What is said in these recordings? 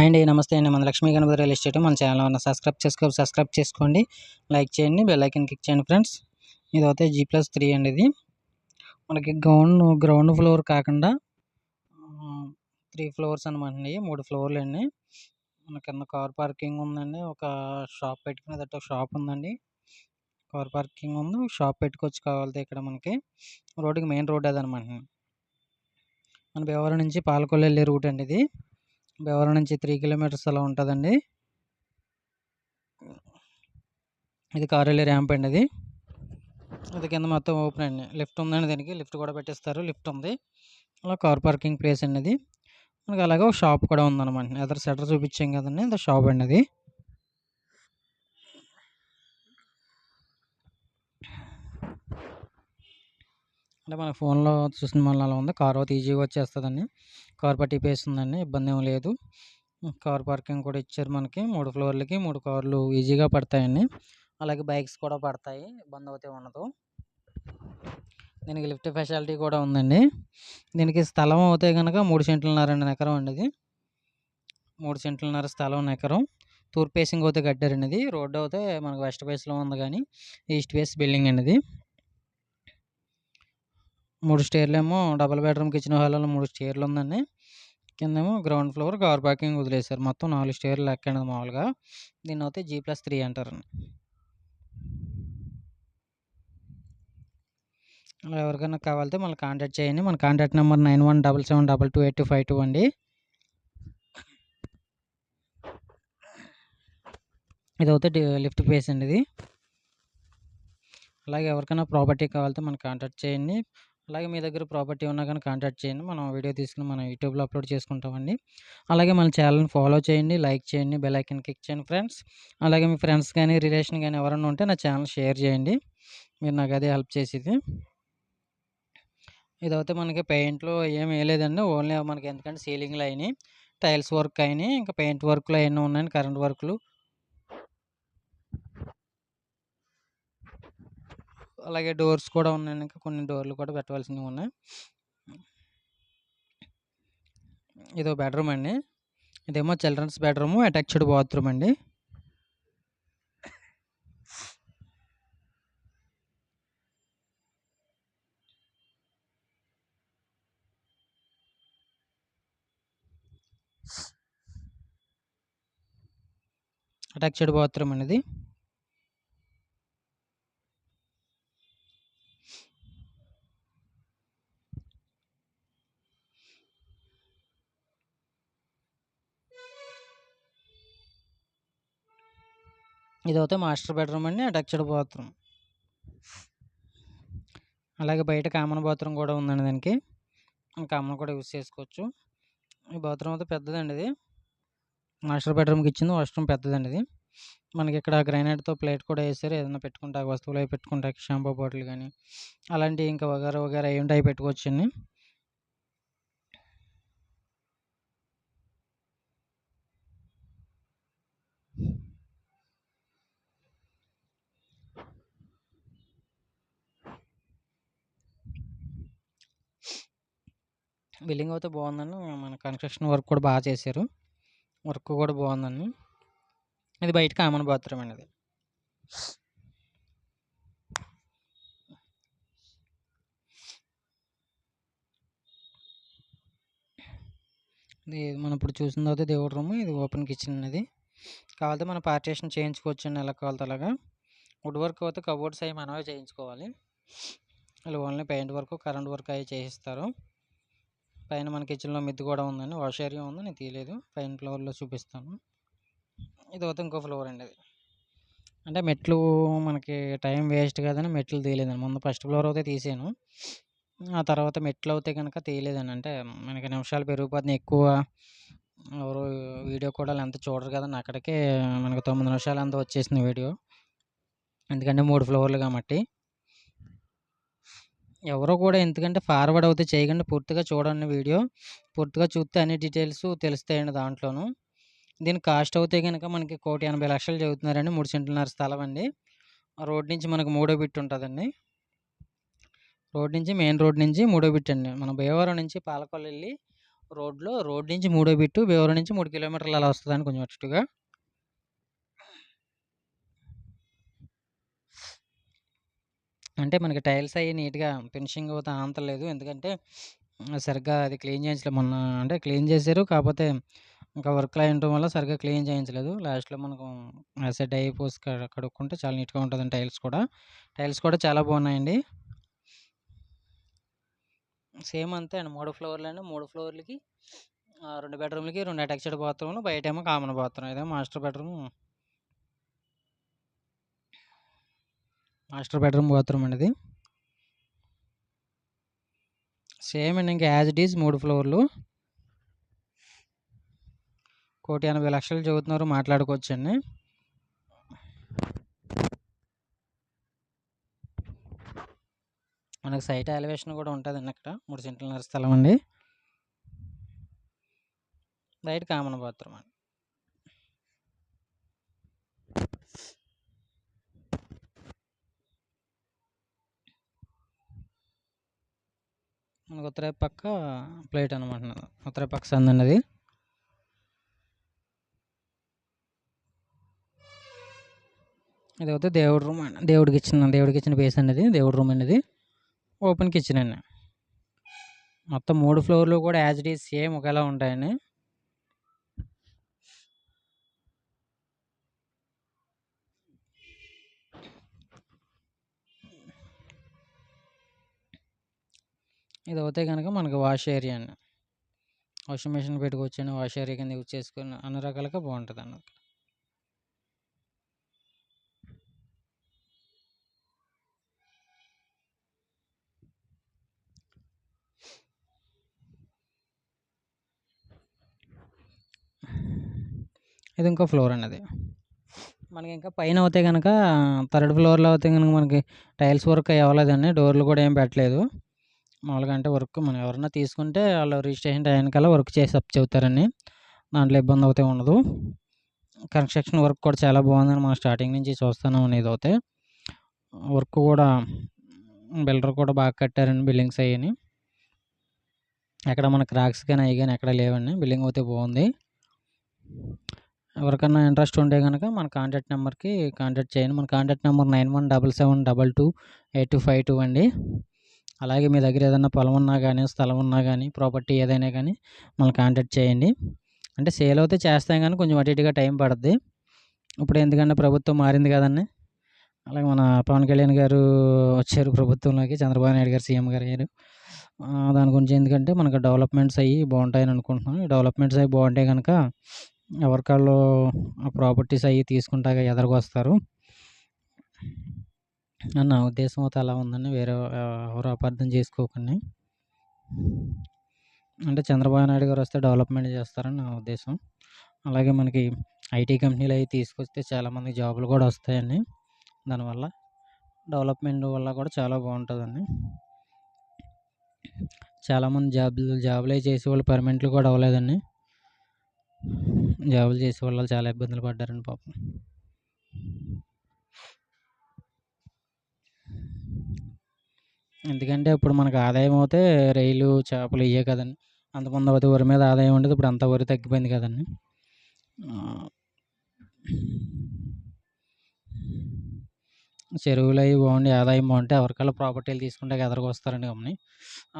And నమస్తే అండి. మన లక్ష్మీ గణపతి రియల్ ఎస్టేట్ మన ఛానల్ ఉన్న సబ్స్క్రైబ్ చేసుకో సబ్స్క్రైబ్ చేసుకోండి. లైక్ చేయండి బెల్ ఐకన్ క్లిక్ చేయండి ఫ్రెండ్స్. ఇది అయితే జీ ప్లస్ త్రీ అండి ఇది. మనకి గ్రౌండ్ గ్రౌండ్ ఫ్లోర్ కాకుండా త్రీ ఫ్లోర్స్ అనమాట అండి. మూడు ఫ్లోర్లు అండి. మన కింద కార్ పార్కింగ్ ఉందండి. ఒక షాప్ పెట్టుకునేటట్టు ఒక షాప్ ఉందండి. కార్ పార్కింగ్ ఉంది. షాప్ పెట్టుకోవచ్చు కావాలితే ఇక్కడ మనకి. రోడ్డుకి మెయిన్ రోడ్ అదనమాట మన బేవరం నుంచి పాలకొల్లు వెళ్ళే రూట్ అండి ఇది. బెవర నుంచి త్రీ కిలోమీటర్స్ అలా ఉంటుందండి. ఇది కారెల్లి ర్యాంప్ అండి అది. ఇది కింద మొత్తం ఓపెన్ అండి. లిఫ్ట్ ఉందండి దీనికి. లిఫ్ట్ కూడా పెట్టిస్తారు. లిఫ్ట్ ఉంది. అలా కార్ పార్కింగ్ ప్లేస్ అండి అది. మనకి అలాగే ఒక షాప్ కూడా ఉందన్నమాట. అదర్ సెటర్ చూపించాం కదండి. అది షాప్ అండి అది. అంటే మన ఫోన్లో చూసిన మళ్ళీ అలా ఉంది. కార్ అయితే ఈజీగా వచ్చేస్తుందండి. కార్ పట్టి ఉందండి ఇబ్బంది ఏం లేదు. కార్ పార్కింగ్ కూడా ఇచ్చారు మనకి. మూడు ఫ్లోర్లకి మూడు కార్లు ఈజీగా పడతాయండి. అలాగే బైక్స్ కూడా పడతాయి. ఇబ్బంది అయితే ఉండదు. దీనికి లిఫ్ట్ ఫెసిలిటీ కూడా ఉందండి. దీనికి స్థలం అవుతే కనుక మూడు సెంట్లున్నర రెండు ఎకరం అండి ఇది. మూడు సెంట్లున్నర స్థలం ఎకరం. తూర్పు ఫేసింగ్ అయితే కట్టారండి ఇది. రోడ్డు అయితే మనకు వెస్ట్ ఫేస్లో ఉంది కానీ ఈస్ట్ ఫేస్ బిల్డింగ్ అండి ఇది. మూడు స్టేర్లు ఏమో డబుల్ బెడ్రూమ్ కిచెన్ హాల్లో మూడు స్టేర్లు ఉందండి. కిందేమో గ్రౌండ్ ఫ్లోర్ కార్ పార్కింగ్ వదిలేశారు. మొత్తం నాలుగు స్టేర్లు లెక్కండి మామూలుగా. దీన్ని అయితే జీ ప్లస్ త్రీ అంటారండి. అలా ఎవరికైనా కావాలితే మళ్ళీ కాంటాక్ట్ చేయండి. మన contact number nine one double seven double two eight two five two అండి. ఇది అయితే లిఫ్ట్ ప్లేస్ అండి ఇది. అలాగే ఎవరికైనా ప్రాపర్టీ కావాలితే మనం కాంటాక్ట్ చేయండి. అలాగే మీ దగ్గర ప్రాపర్టీ ఉన్నా కానీ కాంటాక్ట్ చేయండి. మనం వీడియో తీసుకుని మనం యూట్యూబ్లో అప్లోడ్ చేసుకుంటామండి. అలాగే మన ఛానల్ని ఫాలో చేయండి లైక్ చేయండి బెల్ ఐకన్ క్లిక్ చేయండి ఫ్రెండ్స్. అలాగే మీ ఫ్రెండ్స్ కానీ రిలేషన్ కానీ ఎవరైనా ఉంటే నా ఛానల్ షేర్ చేయండి. మీరు నాకు అదే హెల్ప్ చేసేది. ఇదైతే మనకి పెయింట్లో ఏం వేయలేదండి. ఓన్లీ మనకి ఎందుకంటే సీలింగ్లు అయినాయి టైల్స్ వర్క్ అయినాయి ఇంకా పెయింట్ వర్క్లు అవన్నీ ఉన్నాయండి కరెంట్ వర్క్లు. అలాగే డోర్స్ కూడా ఉన్నాయి ఇంకా కొన్ని డోర్లు కూడా పెట్టవలసినవి ఉన్నాయి. ఇదో బెడ్రూమ్ అండి. ఇదేమో చిల్డ్రన్స్ బెడ్రూమ్ అటాచ్డ్ బాత్రూమ్ అండి. అటాచ్డ్ బాత్రూమ్ అనేది ఇదైతే మాస్టర్ బెడ్రూమ్ అండి అటాచ్డ్ బాత్రూమ్. అలాగే బయట కామన్ బాత్రూమ్ కూడా ఉందండి దానికి. కామన్ కూడా యూస్ చేసుకోవచ్చు. ఈ బాత్రూమ్ అయితే పెద్దదండి ఇది. మాస్టర్ బెడ్రూమ్కి ఇచ్చింది వాష్రూమ్ పెద్దదండి ఇది. మనకి ఇక్కడ గ్రైనైట్తో ప్లేట్ కూడా వేసారు. ఏదైనా పెట్టుకుంటా వస్తువులు అవి పెట్టుకుంటా షాంపూ బాటిల్ కానీ అలాంటివి ఇంకా వగేరా వగేరా అవి ఉంటాయి పెట్టుకోవచ్చండి. బిల్డింగ్ అయితే బాగుందండి. మన కన్స్ట్రక్షన్ వర్క్ కూడా బాగా చేశారు. వర్క్ కూడా బాగుందండి. ఇది బయట కామన్ బాత్రూమ్ అండి ఇది. ఇది మనం ఇప్పుడు చూసిన తర్వాత దేవుడు రూమ్? ఇది ఓపెన్ కిచెన్ అనేది కావాలంటే మనం పార్టీషన్ చేయించుకోవచ్చు అండి ఎలా కావాలి అలాగా. వుడ్ వర్క్ అయితే కబోర్డ్స్ అవి మనమే చేయించుకోవాలి. వాళ్ళు only paint work current work అవి చేయిస్తారు. పైన మన కిచెన్లో మిద్ది కూడా ఉందండి. వాష్ ఏరియా ఉంది. నేను తీయలేదు. పైన ఫ్లోర్లో చూపిస్తాను. ఇది అయితే ఇంకో ఫ్లోర్ అండి అది. అంటే మెట్లు మనకి టైం వేస్ట్ కాదని మెట్లు తీయలేదండి. ముందు ఫస్ట్ ఫ్లోర్ అయితే తీసాను. ఆ తర్వాత మెట్లు అయితే కనుక తీయలేదండి. అంటే మనకి నిమిషాలు పెరిగిపోతున్నాయి. ఎక్కువ ఎవరు వీడియో కూడా ఎంత చూడరు కదండి అక్కడికే మనకి తొమ్మిది నిమిషాలు అంతా వచ్చేసింది వీడియో. ఎందుకంటే మూడు ఫ్లోర్లు కాబట్టి. ఎవరో కూడా ఎందుకంటే ఫార్వర్డ్ అవుతే చేయకండి. పూర్తిగా చూడండి వీడియో. పూర్తిగా చూస్తే అన్ని డీటెయిల్స్ తెలుస్తాయండి దాంట్లోనూ. దీని కాస్ట్ అవుతే కనుక మనకి కోటి ఎనభై లక్షలు చదువుతున్నారండి. మూడు సెంటున్నర స్థలం అండి. రోడ్ నుంచి మనకు మూడో బిట్ ఉంటుందండి. రోడ్ నుంచి మెయిన్ రోడ్ నుంచి మూడో బిట్ అండి. మన భీమవరం నుంచి పాలకొల్లు వెళ్ళి రోడ్‌లో రోడ్ నుంచి మూడో బిట్టు భీమవరం నుంచి మూడు కిలోమీటర్లు అలా వస్తుందండి కొంచెం అటుగా. అంటే మనకి టైల్స్ అవి నీట్‌గా ఫినిషింగ్ అవుతే ఆనతలేదు. ఎందుకంటే సరిగ్గా అది క్లీన్ చేయించలేదు మొన్న అంటే క్లీన్ చేశారు. కాకపోతే ఇంకా వర్క్ అయి ఉండటం వల్ల సరిగ్గా క్లీన్ చేయించలేదు. లాస్ట్‌లో మనకు యాసిడ్ అయి పోసి కడుక్కుంటే చాలా నీట్‌గా ఉంటుందండి టైల్స్ కూడా. టైల్స్ కూడా చాలా బాగున్నాయండి. సేమ్ అంతే అండి. మూడు ఫ్లోర్లు మూడు ఫ్లోర్‌లకి రెండు బెడ్‌రూమ్‌లకి రెండు అటాచ్డ్ బాత్రూమ్‌లు. బయటేమో కామన్ బాత్రూమ్. ఇదే master bedroom. Master bedroom bathroom అండి ఇది. సేమ్ అండి. ఇంకా యాజ్ ఇట్ ఈజ్ మూడు ఫ్లోర్‌లు. కోటి ఎనభై లక్షలు చెబుతున్నారు మాట్లాడుకోవచ్చండి. మనకు సైట్ ఎలివేషన్ కూడా ఉంటుందండి అక్కడ. 3 సెంట్లున్నర స్థలం అండి. బయట కామన్ బాత్రూమ్ అండి. మనకు ఉత్తర పక్క ప్లేట్ అనమాట. ఉత్తరాయి పక్క సందండి అది. ఇదైతే దేవుడి రూమ్ అండి. దేవుడికి ఇచ్చిన దేవుడికి ఇచ్చిన ప్లేస్ అండి ఇది. దేవుడి రూమ్ అండి ఇది. ఓపెన్ కిచెన్ అండి. మొత్తం మూడు ఫ్లోర్‌లు కూడా యాజ్ ఇట్ ఈజ్ సేమ్ ఒకేలా ఉంటాయండి. ఇది ఇదవుతే కనుక మనకు వాష్ ఏరియా అండి. వాషింగ్ మెషిన్ పెట్టుకొచ్చాను వాష్ ఏరియా కింద యూజ్ చేసుకుని అన్ని రకాలుగా బాగుంటదండి. ఇది ఇంకో ఫ్లోర్ అన్నది మనకి ఇంకా పైన అవుతే కనుక థర్డ్ ఫ్లోర్‌లో అయితే కనుక మనకి టైల్స్ వర్క్ అవ్వలేదండి. డోర్‌లు కూడా ఏం పెట్టలేదు. మామూలుగా అంటే వర్క్ మనం ఎవరన్నా తీసుకుంటే వాళ్ళు రిజిస్ట్రేషన్ టైంకల్లా వర్క్ చేసి అప్పచెబుతారండి. దాంట్లో ఇబ్బంది అయితే ఉండదు. కన్‌స్ట్రక్షన్ వర్క్ కూడా చాలా బాగుందని మనం స్టార్టింగ్ నుంచి చూస్తున్నాం అయితే వర్క్ కూడా బిల్డర్ కూడా బాగా కట్టారండి బిల్డింగ్స్ అయ్యని ఎక్కడ మన క్రాక్స్ కానీ అవి కానీ ఎక్కడ లేవండి. బిల్డింగ్ అయితే బాగుంది. ఎవరికన్నా ఇంట్రెస్ట్ ఉంటే కనుక మన కాంటాక్ట్ నెంబర్‌కి కాంటాక్ట్ చేయండి. మన కాంటాక్ట్ నెంబర్ 9177228252 అండి. అలాగే మీ దగ్గర ఏదైనా పొలం ఉన్నా కానీ స్థలం ఉన్నా కానీ ప్రాపర్టీ ఏదైనా కానీ మనల్ని కాంటాక్ట్ చేయండి. అంటే సేల్ అయితే చేస్తాం కానీ కొంచెం అటు ఇటుగా టైం పడుద్ది ఇప్పుడు ఎందుకంటే ప్రభుత్వం మారింది కదండి అలాగే మన పవన్ కళ్యాణ్ గారు వచ్చారు ప్రభుత్వంలోకి. చంద్రబాబు నాయుడు గారు సీఎం గారు అయ్యారు. దాని గురించి ఎందుకంటే మనకు డెవలప్‌మెంట్స్ అయ్యి బాగుంటాయని అనుకుంటున్నాను. ఈ డెవలప్‌మెంట్స్ అయ్యి బాగుంటే కనుక ఎవరికాళ్ళు ఆ ప్రాపర్టీస్ అవి తీసుకుంటాక ఎదరకొస్తారు. అని నా ఉద్దేశం అయితే అలా ఉందండి. వేరే ఎవరు అపార్థం చేసుకోకండి. అంటే చంద్రబాబు నాయుడు గారు వస్తే డెవలప్‌మెంట్ చేస్తారని నా ఉద్దేశం. అలాగే మనకి ఐటీ కంపెనీలు అవి తీసుకొస్తే చాలామంది జాబులు కూడా వస్తాయండి. దానివల్ల డెవలప్‌మెంట్ వల్ల కూడా చాలా బాగుంటుందండి చాలామంది జాబ్ జాబులు అవి చేసే వాళ్ళు పర్మనెంట్‌లు కూడా అవ్వలేదండి. జాబులు చేసే వాళ్ళు చాలా ఇబ్బందులు పడ్డారండి పాపం. ఎందుకంటే ఇప్పుడు మనకు ఆదాయం అవుతే రొయ్యలు, చేపలు ఇవే కదండి అంతకుముందు అయితే వరి మీద ఆదాయం ఉండేది. ఇప్పుడు అంతా వరి తగ్గిపోయింది కదండి చెరువులు అవి బాగుండి ఆదాయం బాగుంటే ఎవరికైనా ప్రాపర్టీలు తీసుకుంటే ఎదరికి వస్తారండి గమని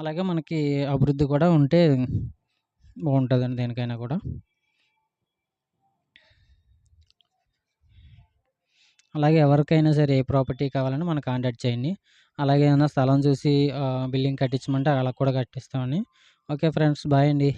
అలాగే మనకి అభివృద్ధి కూడా ఉంటే బాగుంటుందండి దేనికైనా కూడా. అలాగే ఎవరికైనా సరే ఏ ప్రాపర్టీ కావాలన్నా మనకు కాంటాక్ట్ చేయండి. అలాగే ఏమైనా స్థలం చూసి బిల్డింగ్ కట్టించమంటే అలా కూడా కట్టిస్తామని ఓకే ఫ్రెండ్స్ బాయ్ అండి.